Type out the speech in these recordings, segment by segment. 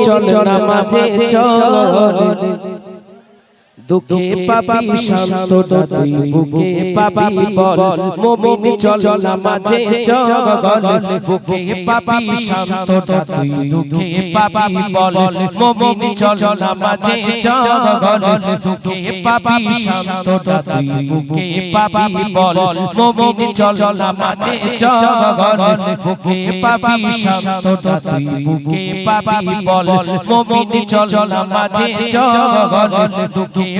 চল নামাজে চল দুঃখে পাবি শান্তটা তুই বুকে পাবি বল মুমিন চল নামাজে চল বুকে পাবি শান্তটা তুই দুঃখে পাবি বল মুমিন চল নামাজে চল দুঃখে পাবি শান্তটা তুই বুকে পাবি বল মুমিন চল নামাজে চল বুকে পাবি শান্তটা তুই বুকে পাবি বল মুমিন চল নামাজে চল দুঃখে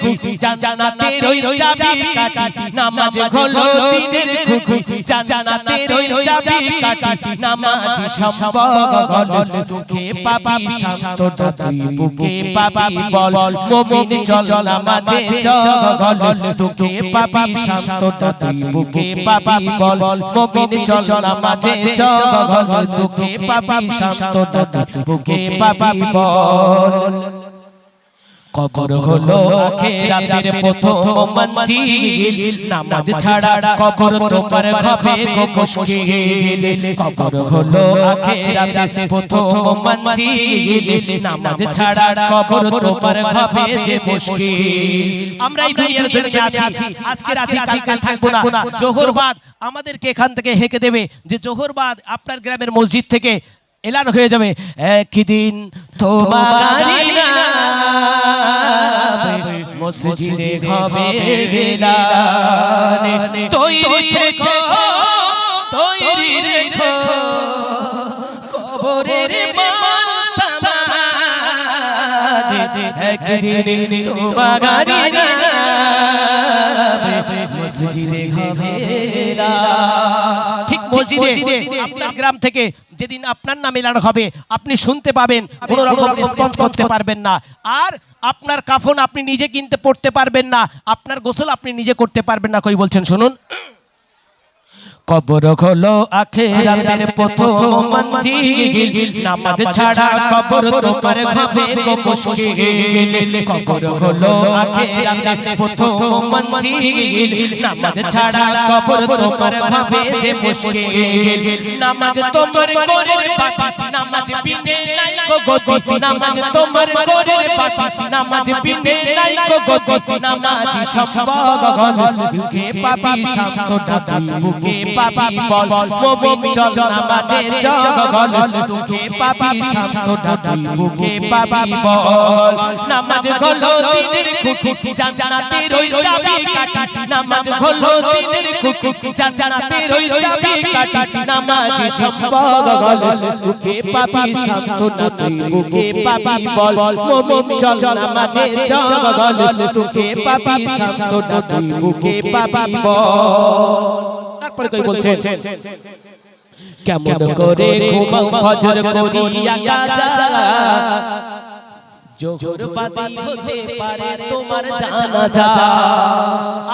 খুকি জান্নাতের ওই চাবি। কাটি নামাজ খোলো দিনের খুকি জান্নাতের ওই চাবি। কাটি নামাজ সম্ভব দুঃখে পাবি শান্তটা তুই বুকে পাবি বল মুমিন চল নামাজে চল দুঃখে পাবি শান্তটা তুই বুকে পাবি বল মুমিন চল নামাজে চল দুঃখে পাবি শান্তটা তুই বুকে পাবি বল। কবর হলো আখেরাতের প্রথম মঞ্জিল। নামাজ ছাড়া কবর তোমার হবে গো মুশকিল। কবর হলো আখেরাতের প্রথম মঞ্জিল। নামাজ ছাড়া কবর তোমার হবে যে মুশকিল। আমরা এই দুনিয়ার জন্য আছি। আজকের আছি কালকে থাকব না। জোহরবাদ আমাদেরকে এখান থেকে হেঁকে দেবে যে জোহরবাদ আপনার গ্রামের মসজিদ থেকে এলান হয়ে যাবে। একদিন তোমার মসজিদে হবে গেলানে। তৈরি রেখো তৈরি রেখো। কবরের মান সমান একদিন তোমার মসজিদে হবে ঠিক মসজিদে আপনার গ্রাম থেকে যেদিন আপনার নাম এলানো হবে আপনি শুনতে পাবেন কোনো রকম রেসপন্স করতে পারবেন না। আর আপনার কাফন আপনি নিজে কিনতে পড়তে পারবেন না আপনার গোসল আপনি নিজে করতে পারবেন না কই বলছেন শুনুন। কবর হলো আখেরাতের প্রথম মঞ্জিল। নামাজ ছাড়া কবর তোমার হবে গো মুশকিল। কবর হলো আখেরাতের প্রথম মঞ্জিল। নামাজ ছাড়া কবর তোমার হবে যে মুশকিল। নামাজ তোমার করে পাপি। নামাজ বিনে নাই গো গতি। নামাজ তোমার করে পাপি। নামাজ বিনে নাই গো গতি। নামাজ সম্ভব দুঃখে পাপি শান্তটা তুই বুকে পাপি বল মুমিন চল নামাজে জগল দুঃখে পাপি শান্তটা তুই বুকে পাপি বল নামাজ হলো দিনের খুকি জান্নাতের ওই চাবি কাটি নামাজ হলো দিনের খুকি জান্নাতের ওই চাবি কাটি নামাজ সম্ভব বুকে পাপি শান্তটা তুই বুকে পাপি বল মুমিন চল নামাজে জগল দুঃখে পাপি শান্তটা তুই বুকে পাপি বল তারপরে কই বলছেন। কেমন করে ঘুমাও ফজর করিয়া কাজা হতে পারে তোমার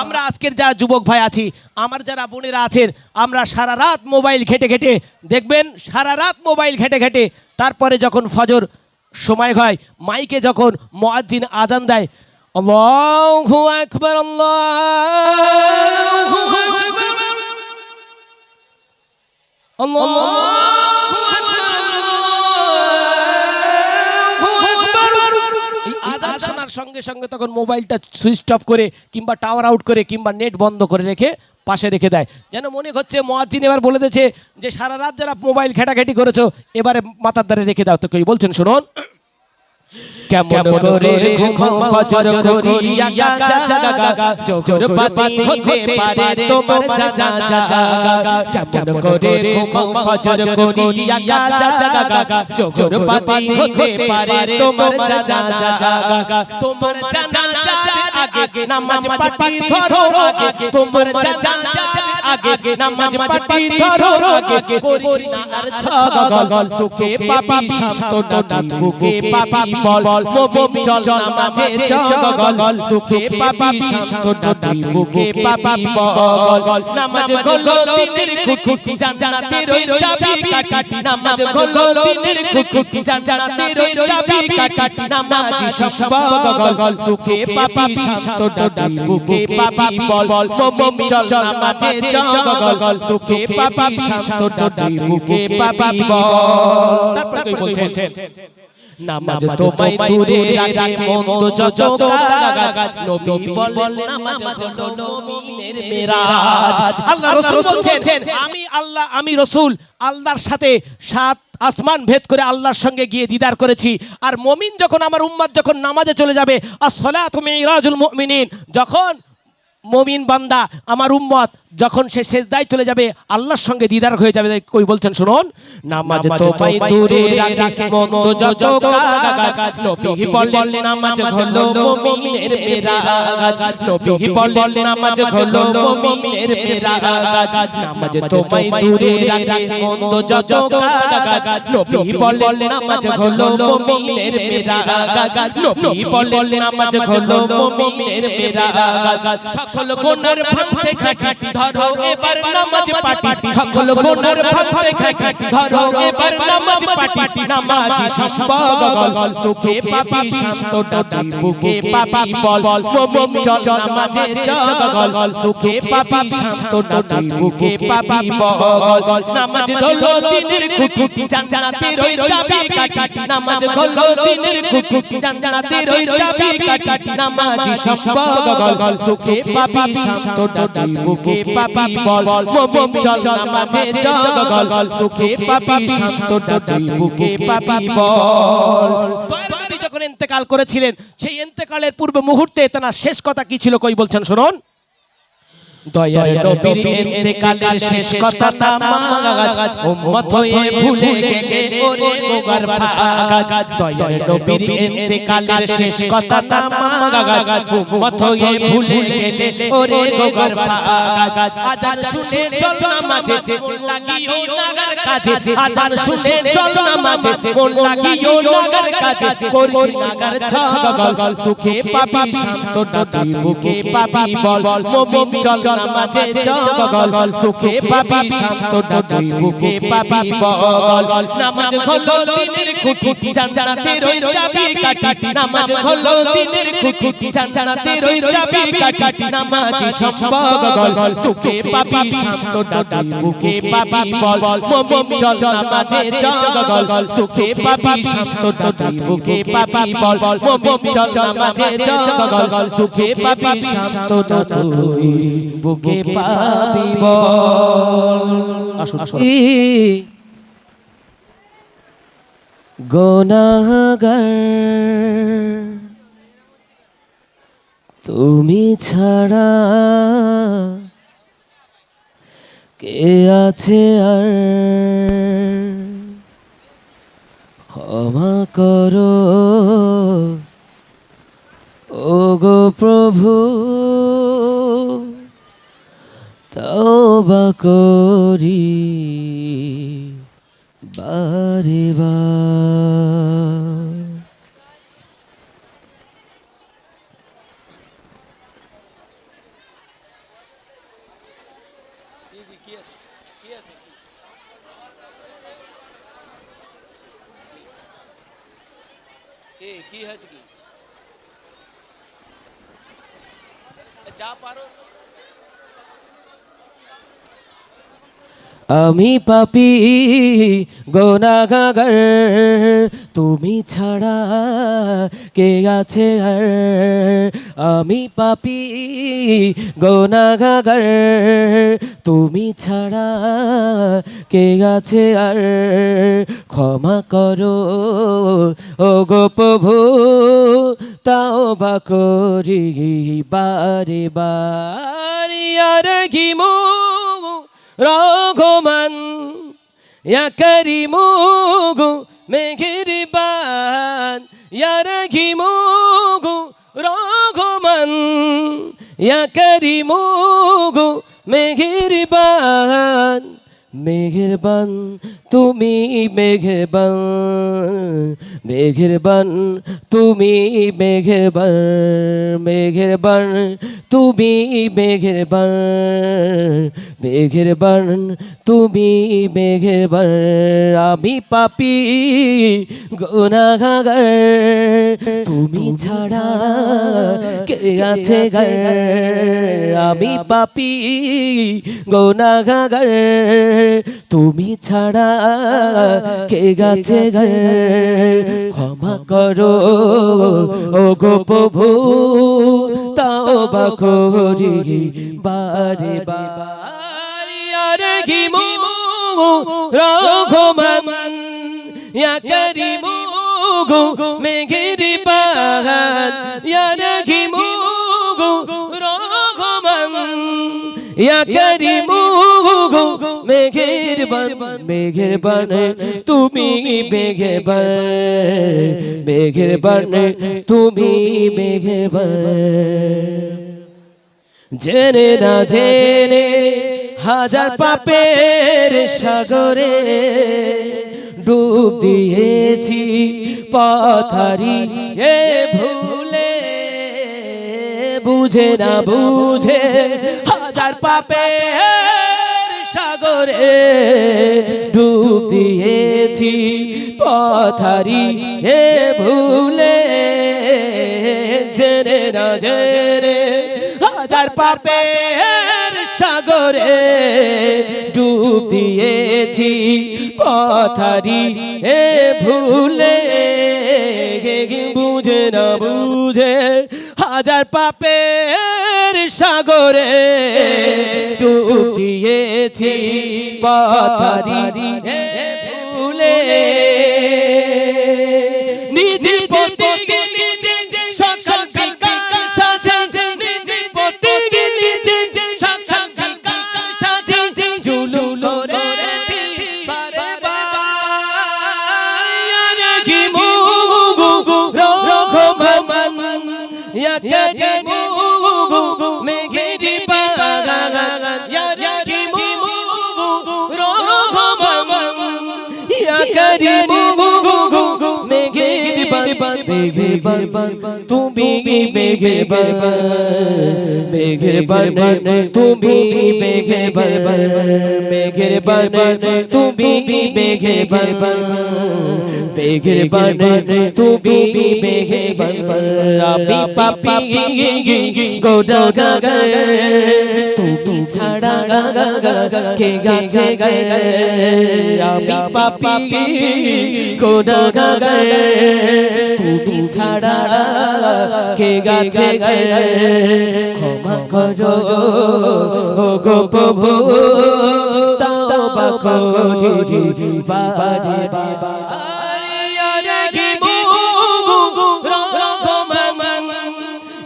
আমরা আজকের যারা যুবক ভাই আছি আমার যারা বোনেরা আছেন আমরা সারা রাত মোবাইল ঘেটে ঘেটে দেখবেন সারা রাত মোবাইল ঘেটে ঘেটে তারপরে যখন ফজর সময় হয় মাইকে যখন মুয়াজ্জিন আজান দেয় আল্লাহু আকবার আল্লাহু আকবার। আজান শোনার সঙ্গে সঙ্গে তখন মোবাইলটা সুইচ অফ করে কিংবা টাওয়ার আউট করে কিংবা নেট বন্ধ করে রেখে পাশে রেখে দেয়। যেন মনে হচ্ছে মোয়াজ্জিন এবার বলে দিয়েছে যে সারা রাত যারা মোবাইল ঘেটাঘেটি করেছ এবারে মাথার দ্বারে রেখে দাও। তো কেউ বলছেন শুনুন। কেমন করে ঘুমাও ফজর করিয়া গাজা জাগা জোর পাতি হতে পারে তোমার জাজা জাগা কেমন করে ঘুমাও ফজর করিয়া গাজা জাগা জোর পাতি হতে পারে তোমার জাজা জাগা তোমার জানা আগে নামাজ পাটি ধরো আগে তোমার জানা আগে নামাজ পাটি ধরো আগে করিস না আর ছগল তোকে পাপি শান্ত দাদি বুকে পাপি বল মোবিন চল নামাজে ছগল তোকে পাপি শান্ত দাদি বুকে পাপি বল নামাজ গলো দিনের খুকুটি জানাতে রই চাবি কাটি নামাজ গলো দিনের খুকুটি জানাতে রই চাবি কাটি নামাজি সব তোকে পাপি শান্ত দাদি বুকে পাপি বল মোবিন চল নামাজে তোকে পাপি শান্ত দাদি পাপি বল। তারপর কই বলছেন নামাজ তোমায় দূরে রাখে মন্দ যত কাজ। নবী বলেন নামাজ হলো মুমিনের মেরাজ। আল্লাহ রাসূল বলছেন আমি আল্লাহ আমি রাসূল আল্লাহর সাথে সাত আসমান ভেদ করে আল্লাহর সঙ্গে গিয়ে দিদার করেছি। আর মমিন যখন আমার উম্মত যখন নামাজে চলে যাবে আর সলাতু মিরাজুল মুমিনিন যখন মমিন বান্দা আমার উম্মত যখন সে সেজদায় চলে যাবে আল্লাহর সঙ্গে দিদার হয়ে যাবে কই বলছেন শুনুন? নামাজ তো পাই দূরে রাখি মন্দ যত কাজ নবী বললেন নামাজ হলো মুমিনের মেরাজ নবী বললেন নামাজ হলো মুমিনের মেরাজ নামাজ তো পাই দূরে রাখি মন্দ যত কাজ। নবী বললেন নামাজ হলো মুমিনের মেরাজ নবী বললেন নামাজ হলো মুমিনের মেরাজ সকল গুনার ভাঙতে খাটি ধরো এবার নামাজ পাটি সকল গুনার ভাঙতে খাটি ধরো এবার নামাজ পাটি নামাজি সম্পগল তোকে পাপি শান্ত দাদি বুকে পাপি বল মোমম চল নামাজে জগল তোকে পাপি শান্ত দাদি বুকে পাপি বল নামাজ ধরো দিনের খুকুটি জানজানাতে রই চাবি কাটি নামাজ ধরো দিনের খুকুটি জানজানাতে রই চাবি কাটি নামাজি সম্পগল তোকে পাপি শান্ত বুকে পাপি বল চল নামাজে জগল তোকে পাপি শান্ত বুকে পাপি বল। যখন ইন্তেকাল করেছিলেন সেই ইন্তেকালের পূর্ব মুহূর্তে তেনার শেষ কথা কি ছিল কই বলছেন শুনুন? দয়ার নবীর ইন্তেকালের শেষ কথা নামাজ উম্মত হয়ে ভুলে গেলে ওরে গোগার ফাগাজ দয়ার নবীর ইন্তেকালের শেষ কথা নামাজ উম্মত হয়ে ভুলে গেলে ওরে গোগার ফাগাজ আজান শুনে চল নামাজে লাগিও নাগার কাজে। আজান শুনে চল নামাজে মন লাগিও নাগার কাজে। করিস নাগার ছগল। তোকে পাপি শান্ত দাদি বুকে পাপি বল। চল নামাজে জগল তোকে পাপি শান্ত দাদি বুকে পাপি বল। নামাজ হলো দিনের খুঁটি জানজানাতে রই চাবি কাটি নামাজ হলো দিনের খুঁটি জানজানাতে রই চাবি কাটি নামাজি সম্পগল তোকে পাপি শান্ত দাদি বুকে পাপি বল। মোমিন চল নামাজে জগল। তোকে পাপি শান্ত দাদি বুকে পাপি বল। মোমিন চল নামাজে জগল। তোকে পাপি শান্ত দাদি বুকে আসুন গোনাগার তুমি ছাড়া কে আছে আর? ক্ষমা করো। ও গো প্রভু। তবা করি বারে বার কি কি হয়েছে কি যা পারো আমি পাপি গোনাগার তুমি ছাড়া কে আছে আর? আমি পাপি গোনাগার তুমি ছাড়া কে আছে আর? ক্ষমা করো, ও গো প্রভু, তাও বা করি বারে বারে আর ঘিমো। রঘমান ইয়া করিমুগু মেঘরিবান ইয়া রহিমুগু রঘুমান ইয়া করিমুগু মেঘেরবান মেঘেরবান তুমি মেঘেরবান মেঘেরবান তুমি মেঘেরবান মেঘেরবান তুমি মেঘেরবান মেঘেরবান তুমি মেঘেরবান আমি পাপি গুনাগার তুমি ছাড়া কে আছে গার? আমি পাপি তুমি ছাড়া কে গাছে গার ক্ষমা করো ও গো প্রভু। তাও বা করি বারে বারে আর গিমু। রঘুমান ইয়া করিমু গো মেঘেরি বাগান ইয়া রঘিমু গো রঘুমান ইয়া করিমু গো মেঘের বান মেঘের বান তুমি মেঘের বান মেঘের বান তুমি মেঘের বান। জেনে না জেনে হাজার পাপের সাগরে ডুব দিয়েছি পথারি এ ভুলে। বুঝে না বুঝে হাজার পাপের সাগরে ডুব দিয়েছি, পথারি এ ভুলে না জেনে হাজার পাপের সাগরে ডুব দিয়েছি, পথারি এ ভুলে, বুঝে না বুঝে, হাজার পাপের সাগরে ডুব দিয়েছি পথারি ভুলে ইয়া করিমু মেঘের বান মেঘের বান তুমি মেঘের বান মেঘের বান তুমি মেঘের বান মেঘের বান তুমি মেঘের বান মেঘের বান তুমি মেঘের বান আমি পাপি গোডা গাগা তুমি ছাড়া গাগা কে তুমি ছাড়া কে গাছে ক্ষমা করো ও গো প্রভু তাও বা করি বারে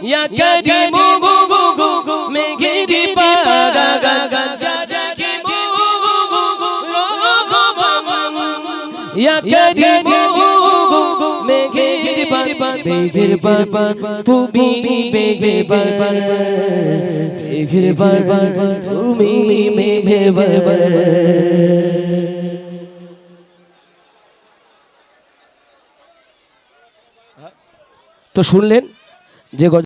ইয়া গু গু গু মেঘেরি পাগা গা গা গা করিমু গু গু গু রঘুমান ইয়া করিমু গু গু মেঘেরি পান বারবার তুমি বেঘের বারবার বেঘের বারবার তুমি বেঘের বারবার তো শুনলেন যে